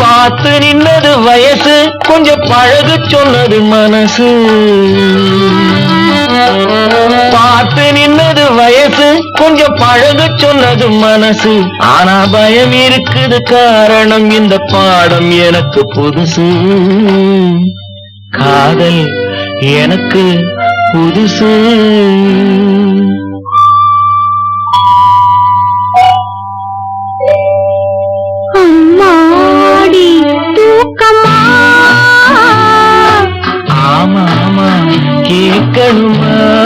பார்த்து நின்னது வயசு கொஞ்சம் பழகு சொன்னது மனசு. கொஞ்சம் பழக சொன்னது மனசு. ஆனா பயம் இருக்குது காரணம் இந்த பாடம் எனக்கு புதுசு. காதல் எனக்கு புதுசு. ஆமா ஆமா கேட்கணுமா?